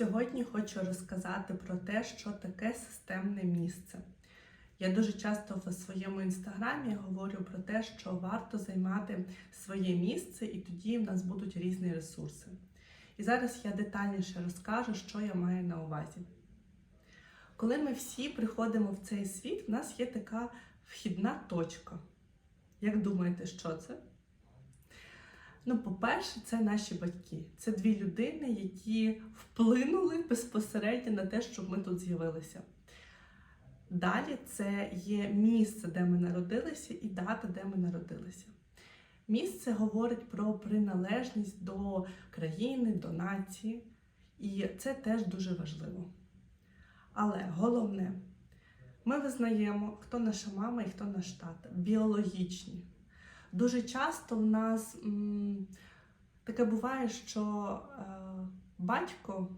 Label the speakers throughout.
Speaker 1: Сьогодні хочу розказати про те, що таке системне місце. Я дуже часто в своєму інстаграмі говорю про те, що варто займати своє місце, і тоді в нас будуть різні ресурси. І зараз я детальніше розкажу, що я маю на увазі. Коли ми всі приходимо в цей світ, в нас є така вхідна точка. Як думаєте, що це? Ну, по-перше, це наші батьки. Це дві людини, які вплинули безпосередньо на те, щоб ми тут з'явилися. Далі це є місце, де ми народилися, і дата, де ми народилися. Місце говорить про приналежність до країни, до нації, і це теж дуже важливо. Але головне, ми визнаємо, хто наша мама і хто наш тато, біологічні. Дуже часто в нас м, таке буває, що е, батько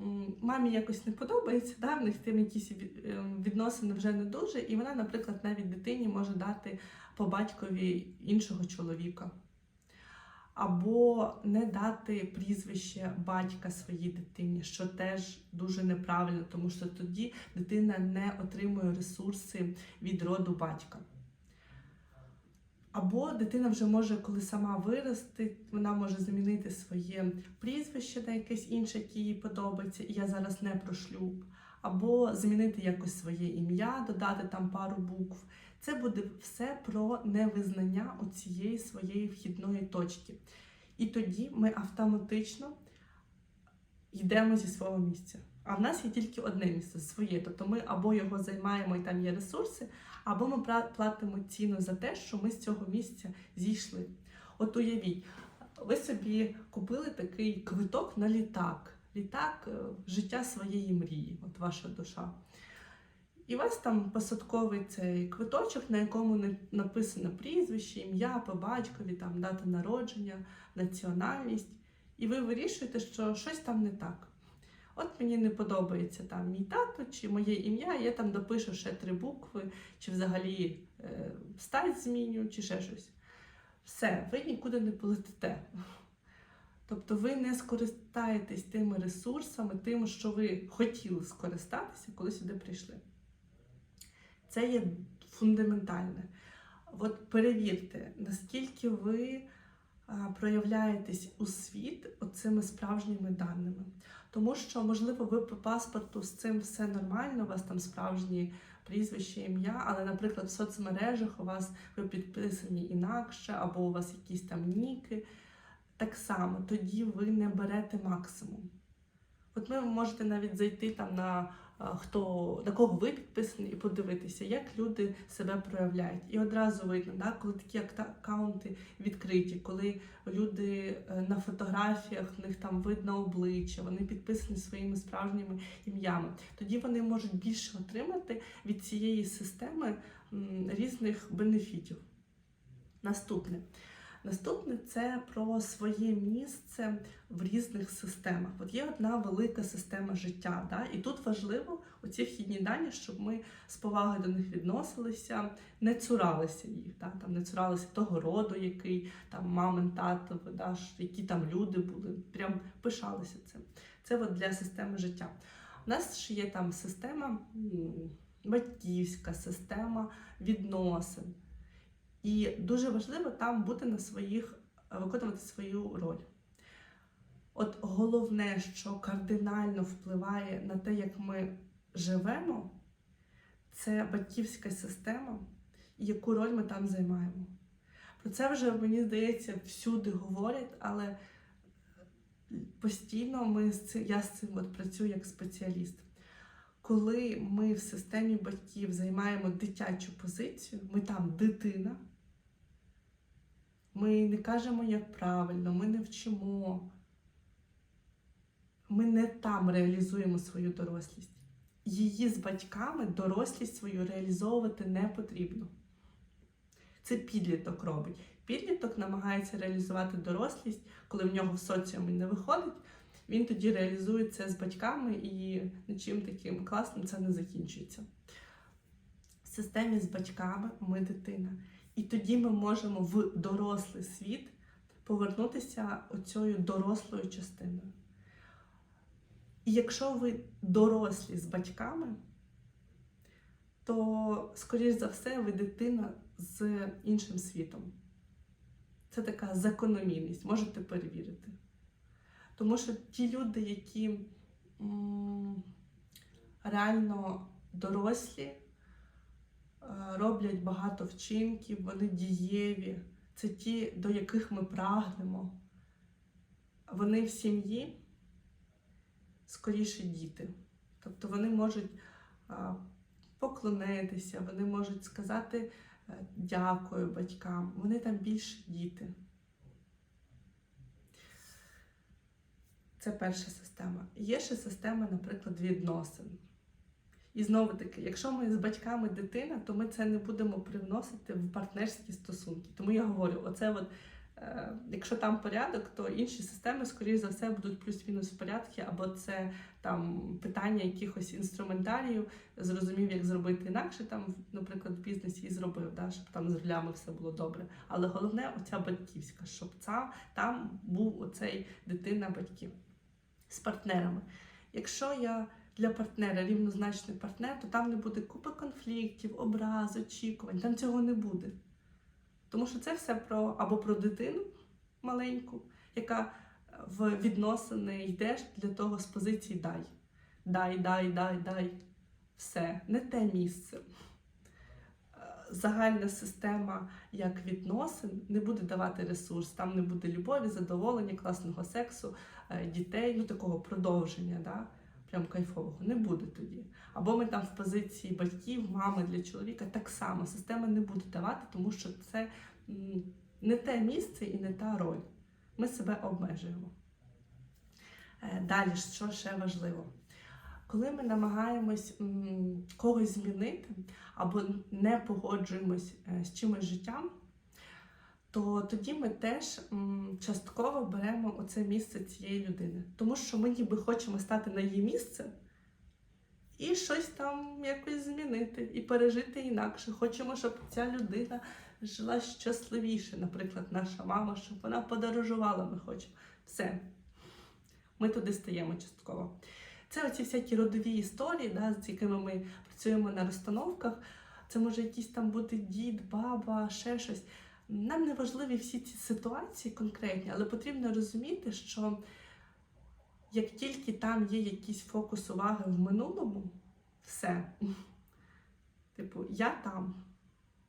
Speaker 1: м, мамі якось не подобається, да? в них з тим якісь е, відносини вже не дуже, і вона, наприклад, навіть дитині може дати по батькові іншого чоловіка. Або не дати прізвище батька своїй дитині, що теж дуже неправильно, тому що тоді дитина не отримує ресурси від роду батька. Або дитина вже може, коли сама вирости, вона може змінити своє прізвище на якесь інше, яке їй подобається, і я зараз не про шлюб, або змінити якось своє ім'я, додати там пару букв. Це буде все про невизнання цієї своєї вхідної точки. І тоді ми автоматично йдемо зі свого місця. А в нас є тільки одне місце своє. Тобто ми або його займаємо і там є ресурси, або ми платимо ціну за те, що ми з цього місця зійшли. От уявіть, ви собі купили такий квиток на літак. Літак е, життя своєї мрії, от ваша душа. І у вас там посадковий цей квиточок, на якому написано прізвище, ім'я по батькові, там дата народження, національність. І ви вирішуєте, що щось там не так. От мені не подобається там мій тато чи моє ім'я, я там допишу ще три букви, чи взагалі е, стать зміню, чи ще щось. Все, ви нікуди не полетите. Тобто ви не скористаєтесь тими ресурсами, тим, що ви хотіли скористатися, коли сюди прийшли. Це є фундаментальне. От перевірте, наскільки ви проявляєтесь у світ оцими справжніми даними. Тому що, можливо, ви по паспорту з цим все нормально, у вас там справжні прізвище, ім'я, але, наприклад, в соцмережах у вас ви підписані інакше, або у вас якісь там ніки. Так само, тоді ви не берете максимум. От ви можете навіть зайти там на хто на кого ви підписані, і подивитися, як люди себе проявляють. І одразу видно, да, коли такі аккаунти відкриті, коли люди е, на фотографіях в них там видно обличчя, вони підписані своїми справжніми ім'ями. Тоді вони можуть більше отримати від цієї системи різних бенефітів. Наступне. Наступне це про своє місце в різних системах. От є одна велика система життя, да? і тут важливо оці вхідні дані, щоб ми з повагою до них відносилися, не цуралися їх, да? там не цуралися того роду, який там мамин, тато, да? які там люди були, прям пишалися цим. Це от для системи життя. У нас ж є там система батьківська, система відносин. І дуже важливо там бути на своїх, виконувати свою роль. От головне, що кардинально впливає на те, як ми живемо, це батьківська система і яку роль ми там займаємо. Про це вже, мені здається, всюди говорять, але постійно ми з цим, я з цим от працюю як спеціаліст. Коли ми в системі батьків займаємо дитячу позицію, ми там дитина, ми не кажемо, як правильно, ми не вчимо. Ми не там реалізуємо свою дорослість. Її з батьками дорослість свою реалізовувати не потрібно. Це підліток робить. Підліток намагається реалізувати дорослість, коли в нього в соціумі не виходить. Він тоді реалізує це з батьками і нічим таким класним це не закінчується. В системі з батьками ми дитина. І тоді ми можемо в дорослий світ повернутися оцією дорослою частиною. І якщо ви дорослі з батьками, то, скоріш за все, ви дитина з іншим світом. Це така закономірність, можете перевірити. Тому що ті люди, які м, реально дорослі, е, роблять багато вчинків, вони дієві, це ті, до яких ми прагнемо. Вони в сім'ї скоріше діти. Тобто вони можуть поклонитися, вони можуть сказати е, дякую батькам, вони там більше діти. Це перша система. Є ще система, наприклад, відносин. І знову таки, якщо ми з батьками дитина, то ми це не будемо привносити в партнерські стосунки. Тому я говорю, оце от, е, якщо там порядок, то інші системи, скоріш за все, будуть плюс-мінус в порядку, або це там питання якихось інструментаріїв, зрозумів, як зробити інакше, там, наприклад, в бізнесі і зробив, да, щоб там з рулями все було добре. Але головне оця батьківська, щоб ця, там був оцей дитина батьків з партнерами. Якщо я для партнера рівнозначний партнер, то там не буде купи конфліктів, образ, очікувань. Там цього не буде. Тому що це все про або про дитину маленьку, яка в відносини йдеш для того з позиції дай. Дай, дай, дай, дай. Все, не те місце. Загальна система як відносин не буде давати ресурс, там не буде любові, задоволення, класного сексу, е, дітей, ну такого продовження. Да? прям кайфового, не буде тоді. Або ми там в позиції батьків, мами для чоловіка, так само система не буде давати, тому що це не те місце і не та роль. Ми себе обмежуємо. Е, Далі, що ще важливо? Коли ми намагаємось когось змінити або не погоджуємось е, з чимось життям, то тоді ми теж частково беремо оце місце цієї людини. Тому що ми ніби хочемо стати на її місце і щось там якось змінити і пережити інакше. Хочемо, щоб ця людина жила щасливіше. Наприклад, наша мама, щоб вона подорожувала, ми хочемо. Все. Ми туди стаємо частково. Це оці всякі родові історії, да, з якими ми працюємо на розстановках. Це може якийсь там бути дід, баба, ще щось. Нам не важливі всі ці ситуації конкретні, але потрібно розуміти, що як тільки там є якийсь фокус уваги в минулому, все. Типу, я там.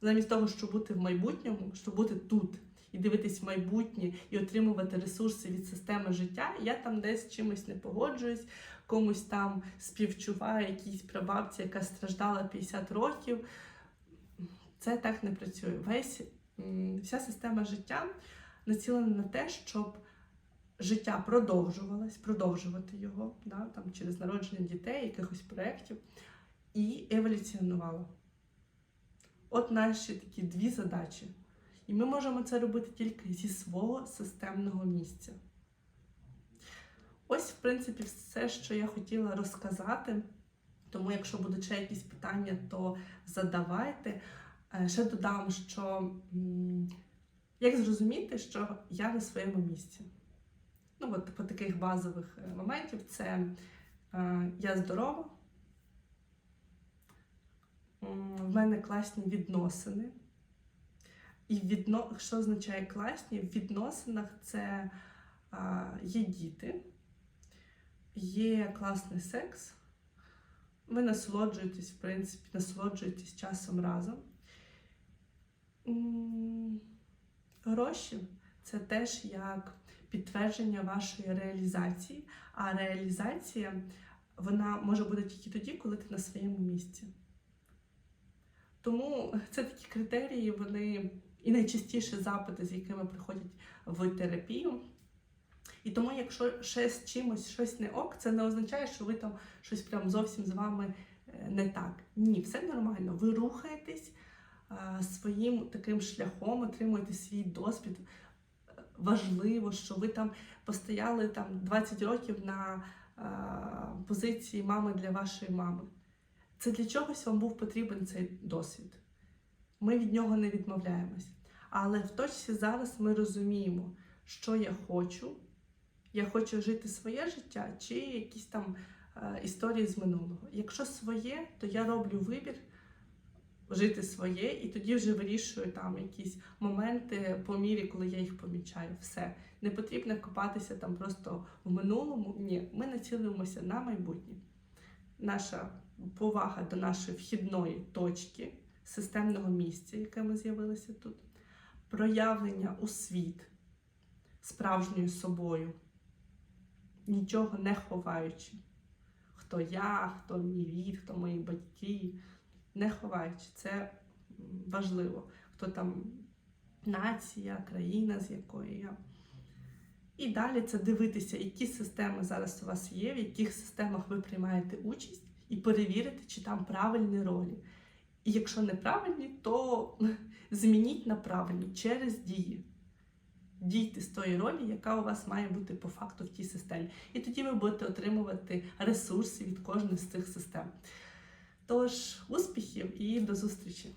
Speaker 1: Замість того, щоб бути в майбутньому, щоб бути тут і дивитись в майбутнє і отримувати ресурси від системи життя, я там десь чимось не погоджуюсь, комусь там співчуваю, якійсь прабабці, яка страждала 50 років. Це так не працює. Весь вся система життя націлена на те, щоб життя продовжувалось, продовжувати його да, там, через народження дітей, якихось проєктів, і еволюціонувало. От наші такі дві задачі. І ми можемо це робити тільки зі свого системного місця. Ось, в принципі, все, що я хотіла розказати. Тому, якщо будуть ще якісь питання, то задавайте. Е, Ще додам, що як зрозуміти, що я на своєму місці. Ну, от по таких базових е, моментів це е, я здорова, в мене класні відносини. І відно... що означає класні? В відносинах це а, є діти, є класний секс, ви насолоджуєтесь, в принципі, насолоджуєтесь часом разом. Гроші це теж як підтвердження вашої реалізації, а реалізація вона може бути тільки тоді, коли ти на своєму місці. Тому це такі критерії, вони і найчастіші запити, з якими приходять в терапію. І тому, якщо ще з чимось щось не ок, це не означає, що ви там щось прям зовсім з вами е, не так. Ні, все нормально. Ви рухаєтесь своїм таким шляхом, отримуєте свій досвід. Важливо, що ви там постояли там 20 років на позиції мами для вашої мами. Це для чогось вам був потрібен цей досвід. Ми від нього не відмовляємось. Але в точці зараз ми розуміємо, що я хочу. Я хочу жити своє життя, чи якісь там е, історії з минулого. Якщо своє, то я роблю вибір жити своє, і тоді вже вирішую там якісь моменти по мірі, коли я їх помічаю. Все. Не потрібно копатися там просто в минулому. Ні, ми націлюємося на майбутнє. Наша повага до нашої вхідної точки, системного місця, яке ми з'явилися тут, проявлення у світ справжньою собою, нічого не ховаючи. Хто я, хто мій рід, хто мої батьки, не ховаючи. Це важливо. Хто там нація, країна, з якої я. І далі це дивитися, які системи зараз у вас є, в яких системах ви приймаєте участь, і перевірити, чи там правильні ролі. І якщо неправильні, то змініть на правильні через дії. Дійте з тої ролі, яка у вас має бути по факту в тій системі. І тоді ви будете отримувати ресурси від кожної з цих систем. Тож, успіхів і до зустрічі!